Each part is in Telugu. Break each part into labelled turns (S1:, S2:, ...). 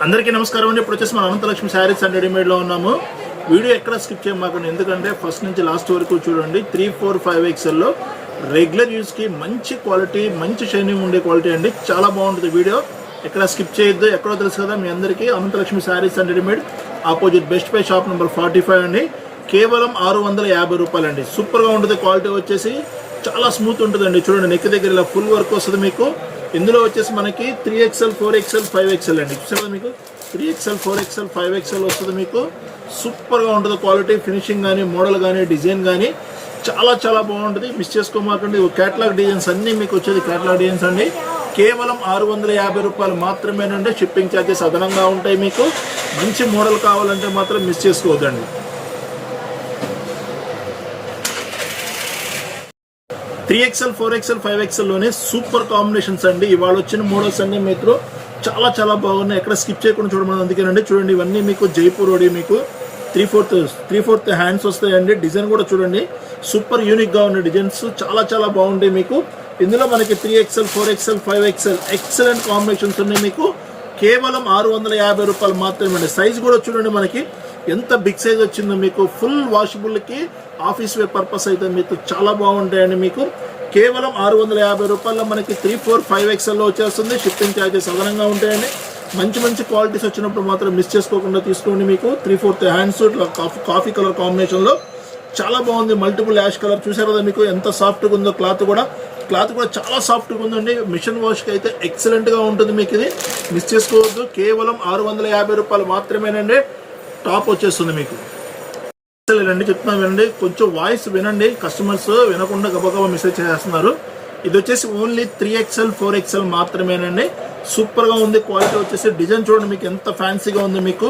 S1: అందరికీ నమస్కారం అండి. ఇప్పుడు వచ్చేసి మన అనంతలక్ష్మి శారీస్ అండ్ రెడీమేడ్లో ఉన్నాము. వీడియో ఎక్కడ స్కిప్ చేయమాకండి ఎందుకంటే ఫస్ట్ నుంచి లాస్ట్ వరకు చూడండి. త్రీ ఫోర్ ఫైవ్ ఎక్స్ఎల్లో రెగ్యులర్ యూస్కి మంచి క్వాలిటీ మంచి షైనింగ్ ఉండే క్వాలిటీ అండి. చాలా బాగుంటుంది వీడియో. ఎక్కడ స్కిప్ చేయొద్దు ఎక్కడో తెలుసు కదా మీ అందరికీ. Ananthalakshmi Sarees and readymade opposite Best Buy shop number forty five అండి. కేవలం ఆరు వందల యాభై రూపాయలండి సూపర్గా ఉంటుంది క్వాలిటీ వచ్చేసి చాలా స్మూత్ ఉంటుందండి. చూడండి నెక్ దగ్గర ఇలా ఫుల్ వర్క్ వస్తుంది మీకు. ఇందులో వచ్చేసి మనకి three XL four XL five XL అండి. చూసారా మీకు? Three XL four XL five XL వస్తుంది మీకు. సూపర్గా ఉంటుంది క్వాలిటీ ఫినిషింగ్ కానీ మోడల్ కానీ డిజైన్ కానీ చాలా చాలా బాగుంటుంది. మిస్ చేసుకోమాకండి. క్యాటలాగ్ డిజైన్స్ అన్నీ మీకు వచ్చేది క్యాటలాగ్ డిజైన్స్ అండి. కేవలం ఆరు వందల యాభై రూపాయలు మాత్రమేనంటే షిప్పింగ్ ఛార్జెస్ అదనంగా ఉంటాయి మీకు. మంచి మోడల్ కావాలంటే మాత్రం మిస్ చేసుకోవద్దండి. Three XL four XL five ఎక్స్ఎల్లోనే super combinations అండి. ఇవాళ వచ్చిన మోడల్స్ అన్ని మీకు చాలా చాలా బాగున్నాయి. ఎక్కడ స్కిప్ చేయకుండా చూడమని అందుకేనండి. చూడండి ఇవన్నీ మీకు జైపూర్ ఓడి మీకు three fourth three fourth hands వస్తాయండి. డిజైన్ కూడా చూడండి. సూపర్ యూనిక్గా ఉన్న డిజైన్స్ చాలా చాలా బాగుంటాయి మీకు. ఇందులో మనకి three XL four XL five XL excellent combinations ఉన్నాయి మీకు. కేవలం ఆరు వందల యాభై రూపాయలు మాత్రమే అండి. సైజ్ కూడా చూడండి మనకి. ఎంత బిగ్ సైజ్ వచ్చిందో మీకు ఫుల్ వాషబుల్కి ఆఫీస్ వేర్ పర్పస్ అయితే మీకు చాలా బాగుంటాయండి మీకు. కేవలం ఆరు వందల యాభై రూపాయల్లో మనకి త్రీ ఫోర్ ఫైవ్ ఎక్స్ఎల్లో వచ్చేస్తుంది. షిప్పింగ్ ఛార్జెస్ అదనంగా ఉంటాయండి. మంచి మంచి క్వాలిటీస్ వచ్చినప్పుడు మాత్రం మిస్ చేసుకోకుండా తీసుకోండి మీకు. Three fourth hand suit coffee coffee colour కాంబినేషన్లో. చాలా బాగుంది. మల్టిపుల్ యాష్ కలర్ చూసారు కదా మీకు? ఎంత సాఫ్ట్గా ఉందో క్లాత్ కూడా. క్లాత్ కూడా చాలా సాఫ్ట్గా ఉందండి. మిషన్ వాష్కి అయితే ఎక్సలెంట్గా ఉంటుంది మీకు ఇది. మిస్ చేసుకోవద్దు. కేవలం ఆరు వందల యాభై రూపాయలు మాత్రమేనండి. టాప్ వచ్చేస్తుంది మీకు. రండి చెప్తున్నా వినండి కొంచెం వాయిస్ వినండి కస్టమర్స్ వినకుండా గబగబా మెసేజ్ చేస్తున్నారు. ఇది వచ్చేసి only three XL four XL మాత్రమేనండి. సూపర్గా ఉంది క్వాలిటీ వచ్చేసి డిజైన్ చూడండి మీకు ఎంత ఫ్యాన్సీగా ఉంది మీకు.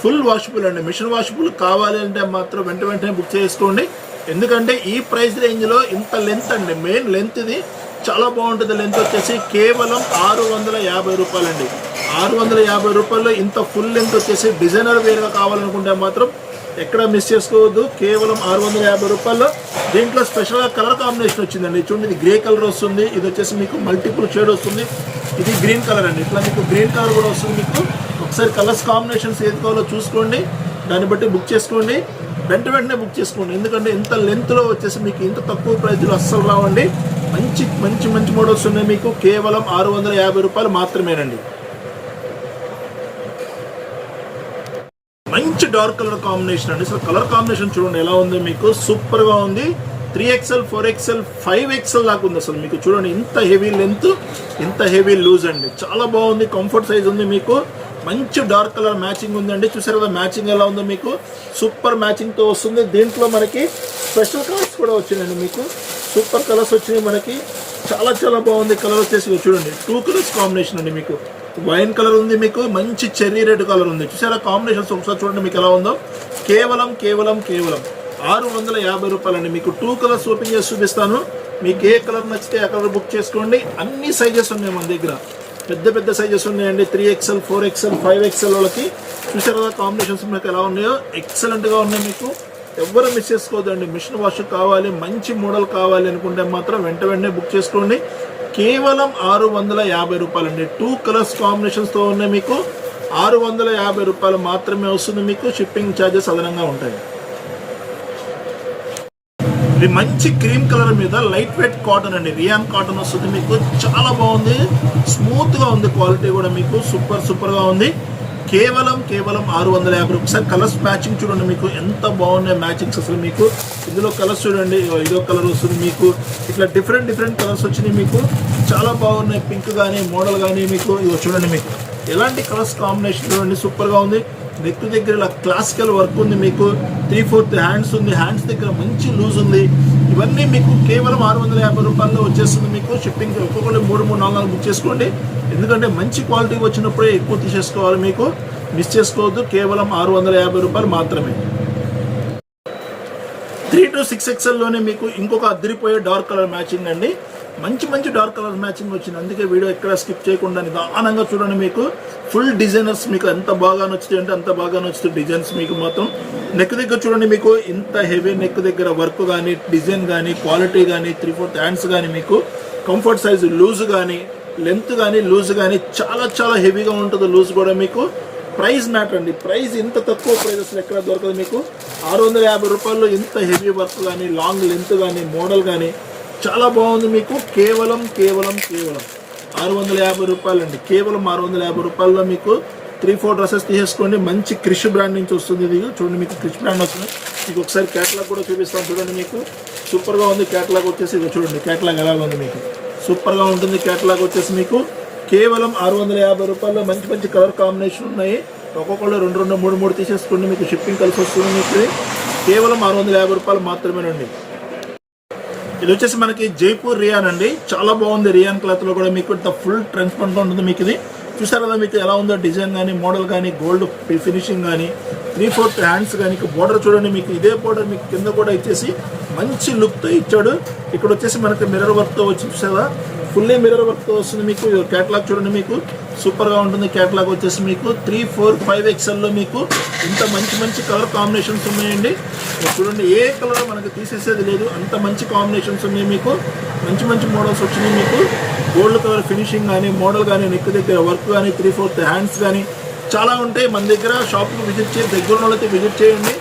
S1: ఫుల్ వాషబుల్ అండి మిషన్ వాషబుల్ కావాలి అంటే మాత్రం వెంట వెంటనే బుక్ చేసుకోండి. ఎందుకంటే ఈ ప్రైస్ రేంజ్లో ఇంత లెంత్ అండి మెయిన్ లెంత్ ఇది. చాలా బాగుంటుంది లెంత్ వచ్చేసి కేవలం ఆరు వందల యాభై రూపాయలండి. ఆరు వందల యాభై రూపాయల్లో ఇంత ఫుల్ లెంత్ వచ్చేసి డిజైనర్ వేర్గా కావాలనుకుంటే మాత్రం ఎక్కడ మిస్ చేసుకోవద్దు. కేవలం ఆరు వందల యాభై రూపాయల్లో దీంట్లో స్పెషల్గా కలర్ కాంబినేషన్ వచ్చిందండి. చూడండి ఇది గ్రే కలర్ వస్తుంది. ఇది వచ్చేసి మీకు మల్టిపుల్ షేడ్ వస్తుంది. ఇది గ్రీన్ కలర్ అండి. ఇట్లా మీకు గ్రీన్ కలర్ కూడా వస్తుంది మీకు. ఒకసారి కలర్స్ కాంబినేషన్స్ ఏది కావాలో చూసుకోండి. దాన్ని బట్టి బుక్ చేసుకోండి. వెంట వెంటనే బుక్ చేసుకోండి. ఎందుకంటే ఇంత లెంత్లో వచ్చేసి మీకు ఇంత తక్కువ ప్రైజ్లో అస్సలు రావండి. మంచి మంచి మంచి మోడల్స్ ఉన్నాయి మీకు. కేవలం ఆరు వందల యాభై రూపాయలు మాత్రమేనండి. మంచి డార్క్ కలర్ కాంబినేషన్ అండి. అసలు కలర్ కాంబినేషన్ చూడండి ఎలా ఉంది మీకు. సూపర్గా ఉంది. Three XL four XL five XL దాకా ఉంది అసలు మీకు. చూడండి ఇంత హెవీ లెంత్ ఇంత హెవీ లూజ్ అండి. చాలా బాగుంది. కంఫర్ట్ సైజ్ ఉంది మీకు. మంచి డార్క్ కలర్ మ్యాచింగ్ ఉందండి చూసారు కదా మ్యాచింగ్ ఎలా ఉందో మీకు. సూపర్ మ్యాచింగ్తో వస్తుంది. దీంట్లో మనకి స్పెషల్ కలర్స్ కూడా వచ్చినాయండి మీకు. సూపర్ కలర్స్ వచ్చినాయి మనకి. చాలా చాలా బాగుంది కలర్ వచ్చేసి. చూడండి. టూ కలర్స్ కాంబినేషన్ అండి మీకు. వైన్ కలర్ ఉంది మీకు మంచి చెర్రీ రెడ్ కలర్ ఉంది. చూసారా కాంబినేషన్స్ ఒకసారి చూడండి మీకు ఎలా ఉందో. కేవలం కేవలం కేవలం ఆరు వందల యాభై రూపాయలండి. మీకు టూ కలర్స్ ఓపెన్ చేసి చూపిస్తాను. మీకు ఏ కలర్ నచ్చితే ఆ కలర్ బుక్ చేసుకోండి. అన్ని సైజెస్ ఉన్నాయి మన దగ్గర. పెద్ద పెద్ద సైజెస్ ఉన్నాయండి. Three XL four XL five XL వాళ్ళకి. చూసారు కదా కాంబినేషన్స్ మీకు ఎలా ఉన్నాయో? ఎక్సలెంట్గా ఉన్నాయి మీకు. ఎవరు మిస్ చేసుకోవద్దండి. మిషన్ వాష్ కావాలి మంచి మోడల్ కావాలి అనుకుంటే మాత్రం వెంట వెంటనే బుక్ చేసుకోండి. కేవలం ఆరు వందల యాభై రూపాయలండి. టూ కలర్స్ కాంబినేషన్స్తో ఉన్నాయి మీకు. ఆరు వందల యాభై రూపాయలు మాత్రమే వస్తుంది మీకు. షిప్పింగ్ ఛార్జెస్ అదనంగా ఉంటాయి. ఇది మంచి క్రీమ్ కలర్ మీద లైట్ వెయిట్ కాటన్ అండి. రియాన్ కాటన్ వస్తుంది మీకు. చాలా బాగుంది. స్మూత్గా ఉంది క్వాలిటీ కూడా మీకు. సూపర్ సూపర్గా ఉంది. కేవలం కేవలం ఆరు వందల యాభై ఒకసారి కలర్స్ మ్యాచింగ్ చూడండి మీకు. ఎంత బాగున్నాయి మ్యాచింగ్స్ అసలు మీకు. ఇందులో కలర్స్ చూడండి. ఇదో కలర్ వస్తుంది మీకు. ఇట్లా డిఫరెంట్ డిఫరెంట్ కలర్స్ వచ్చినాయి మీకు. చాలా బాగున్నాయి. పింక్ కానీ మోడల్ కానీ మీకు. ఇవి చూడండి మీకు. ఎలాంటి కలర్స్ కాంబినేషన్ చూడండి. సూపర్గా ఉంది. నెక్ దగ్గర ఇలా క్లాసికల్ వర్క్ ఉంది మీకు. త్రీ ఫోర్త్ హ్యాండ్స్ ఉంది. హ్యాండ్స్ దగ్గర మంచి లూజ్ ఉంది. ఇవన్నీ మీకు కేవలం ఆరు వందల యాభై రూపాయల్లో వచ్చేస్తుంది మీకు. షిప్పింగ్ ఒక్కొక్కరు మూడు మూడు నాలుగు నాలుగు బుక్ చేసుకోండి. ఎందుకంటే మంచి క్వాలిటీ వచ్చినప్పుడే ఎక్కువ తీసేసుకోవాలి మీకు. మిస్ చేసుకోవద్దు. కేవలం ఆరు వందల యాభై రూపాయలు మాత్రమే. త్రీ టు సిక్స్ ఎక్స్ఎల్లోనే మీకు ఇంకొక అదిరిపోయే డార్క్ కలర్ మ్యాచింగ్ అండి. మంచి మంచి డార్క్ కలర్ మ్యాచింగ్ వచ్చింది. అందుకే వీడియో ఎక్కడ స్కిప్ చేయకుండా నిదానంగా చూడండి మీకు. ఫుల్ డిజైనర్స్ మీకు ఎంత బాగా నచ్చుతాయి అంటే అంత బాగా నచ్చుతాయి డిజైన్స్ మీకు మాత్రం. నెక్ దగ్గర చూడండి మీకు ఇంత హెవీ నెక్ దగ్గర వర్క్ కానీ డిజైన్ కానీ క్వాలిటీ కానీ త్రీ ఫోర్త్ హ్యాండ్స్ కానీ మీకు. కంఫర్ట్ సైజ్ లూజ్ కానీ లెంత్ కానీ లూజ్ కానీ చాలా చాలా హెవీగా ఉంటుంది లూజ్ కూడా మీకు. ప్రైస్ మ్యాటర్ అండి. ప్రైస్ ఇంత తక్కువ ప్రైస్ అసలు ఎక్కడ దొరకదు మీకు? ఆరు వందల యాభై రూపాయల్లో ఇంత హెవీ వర్క్ కానీ లాంగ్ లెంత్ కానీ మోడల్ కానీ చాలా బాగుంది మీకు. కేవలం కేవలం కేవలం ఆరు వందల యాభై రూపాయలండి. కేవలం ఆరు వందల యాభై రూపాయల్లో మీకు త్రీ ఫోర్ డ్రెస్సెస్ తీసేసుకోండి. మంచి క్రిష్ బ్రాండ్ నుంచి వస్తుంది ఇది. చూడండి మీకు క్రిష్ బ్రాండ్ వస్తుంది. మీకు ఒకసారి క్యాటలాగ్ కూడా చూపిస్తాను చూడండి మీకు. సూపర్గా ఉంది. క్యాటలాగ్ వచ్చేసి ఇది చూడండి. క్యాటలాగ్ ఎలా ఉంది మీకు? సూపర్గా ఉంటుంది. క్యాటలాగ్ వచ్చేసి మీకు కేవలం ఆరు వందల యాభై రూపాయల్లో మంచి మంచి కలర్ కాంబినేషన్ ఉన్నాయి. ఒక్కొక్కళ్ళు రెండు రెండు మూడు మూడు తీసేసుకోండి మీకు షిప్పింగ్ కలిసి వస్తుంది మీకు కేవలం ఆరు వందల యాభై రూపాయలు మాత్రమేనండి. ఇది వచ్చేసి మనకి జైపూర్ రియాన్ అండి. చాలా బాగుంది రియాన్ క్లాత్లో కూడా. మీకు ఇంత ఫుల్ ట్రాన్స్పరెంట్ ఉంటుంది మీకు ఇది. చూసారు కదా మీకు ఎలా ఉందో డిజైన్ కానీ మోడల్ కానీ గోల్డ్ ఫినిషింగ్ కానీ త్రీ ఫోర్త్ హ్యాండ్స్ కానీ బోర్డర్ చూడండి మీకు. ఇదే బోర్డర్ మీకు కింద కూడా ఇచ్చేసి మంచి లుక్తో ఇచ్చాడు. ఇక్కడ వచ్చేసి మనకి మిర్రర్ వర్క్తో వచ్చి చూసారా? ఫుల్లీ మిర్రర్ వర్క్ వస్తుంది మీకు. క్యాటలాగ్ చూడండి మీకు. సూపర్గా ఉంటుంది క్యాటలాగ్ వచ్చేసి మీకు. త్రీ ఫోర్ ఫైవ్ ఎక్స్ఎల్లో మీకు ఇంత మంచి మంచి కలర్ కాంబినేషన్స్ ఉన్నాయండి. చూడండి ఏ కలర్ మనకు తీసేసేది లేదు. అంత మంచి కాంబినేషన్స్ ఉన్నాయి మీకు. మంచి మంచి మోడల్స్ వచ్చినాయి మీకు. గోల్డ్ కలర్ ఫినిషింగ్ కానీ మోడల్ కానీ నెక్ దగ్గర వర్క్ కానీ త్రీ ఫోర్త్ హ్యాండ్స్ కానీ చాలా ఉంటాయి. మన దగ్గర షాప్కి విజిట్ చేసి దగ్గర వాళ్ళైతే విజిట్ చేయండి.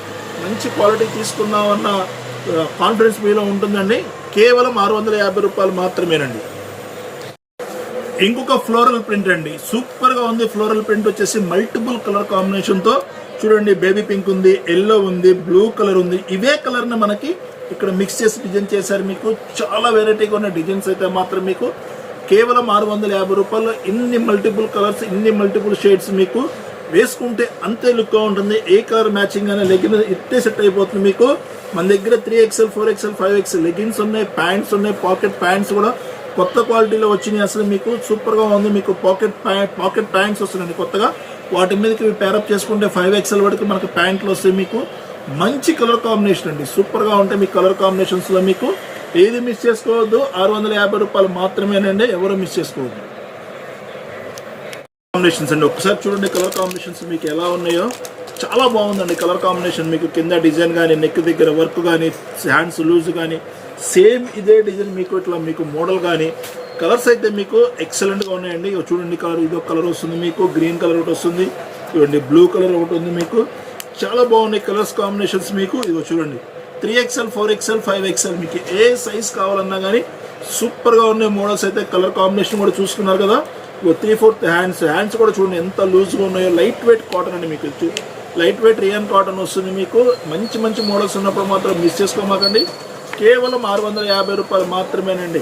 S1: మంచి క్వాలిటీ తీసుకుందామన్న కాన్ఫిడెన్స్ మీలో ఉంటుందండి. కేవలం ఆరు వందల యాభై రూపాయలు మాత్రమేనండి. ఇంకొక ఫ్లోరల్ ప్రింట్ అండి. సూపర్గా ఉంది ఫ్లోరల్ ప్రింట్ వచ్చేసి మల్టిపుల్ కలర్ కాంబినేషన్తో. చూడండి బేబీ పింక్ ఉంది ఎల్లో ఉంది బ్లూ కలర్ ఉంది. ఇవే కలర్ని మనకి ఇక్కడ మిక్స్ చేసి డిజైన్ చేశారు మీకు. చాలా వెరైటీగా ఉన్న డిజైన్స్ అయితే మాత్రం మీకు. కేవలం ఆరు వందల యాభై రూపాయలు ఇన్ని మల్టిపుల్ కలర్స్ ఇన్ని మల్టిపుల్ షేడ్స్ మీకు వేసుకుంటే అంతే లుక్గా ఉంటుంది. ఏ కలర్ మ్యాచింగ్ అనే లెగిన్ ఇట్టే సెట్ అయిపోతుంది మీకు. మన దగ్గర three XL four XL five XL leggings ఉన్నాయి ప్యాంట్స్ ఉన్నాయి పాకెట్ ప్యాంట్స్ కూడా కొత్త క్వాలిటీలో వచ్చినాయి అసలు మీకు సూపర్గా ఉంది మీకు పాకెట్ ప్యాంట్ పాకెట్ ప్యాంట్స్ వస్తున్నాయి కొత్తగా. వాటి మీదకి పేరప్ చేసుకుంటే ఫైవ్ ఎక్స్ఎల్ వరకు మనకు ప్యాంట్లు వస్తాయి మీకు. మంచి కలర్ కాంబినేషన్ అండి. సూపర్గా ఉంటాయి మీ కలర్ కాంబినేషన్స్లో మీకు. ఏది మిస్ చేసుకోవద్దు ఆరు వందల యాభై రూపాయలు మాత్రమేనండి ఎవరు మిస్ చేసుకోవద్దు. కాంబినేషన్స్ అండి. ఒకసారి చూడండి కలర్ కాంబినేషన్స్ మీకు ఎలా ఉన్నాయో. చాలా బాగుందండి కలర్ కాంబినేషన్ మీకు. కింద డిజైన్ కానీ నెక్ దగ్గర వర్క్ కానీ హ్యాండ్స్ లూజ్ కానీ సేమ్ ఇదే డిజైన్ మీకు ఇట్లా మీకు మోడల్ కానీ కలర్స్ అయితే మీకు ఎక్సలెంట్గా ఉన్నాయండి. చూడండి కలర్ ఇదొక కలర్ వస్తుంది మీకు గ్రీన్ కలర్ ఒకటి వస్తుంది. చూడండి బ్లూ కలర్ ఒకటి ఉంది మీకు. చాలా బాగున్నాయి కలర్స్ కాంబినేషన్స్ మీకు. ఇదిగో చూడండి. Three XL four XL five XL మీకు ఏ సైజ్ కావాలన్నా కానీ సూపర్గా ఉన్నాయి మోడల్స్ అయితే. కలర్ కాంబినేషన్ కూడా చూసుకున్నారు కదా. త్రీ ఫోర్త్ హ్యాండ్స్ హ్యాండ్స్ కూడా చూడండి ఎంత లూజ్గా ఉన్నాయో. లైట్ వెయిట్ కాటన్ అండి మీకు. లైట్ వెయిట్ రియన్ కాటన్ వస్తుంది మీకు. మంచి మంచి మోడల్స్ ఉన్నప్పుడు మాత్రం మిస్ చేసుకోమాకండి. కేవలం ఆరు వందల యాభై రూపాయలు మాత్రమేనండి.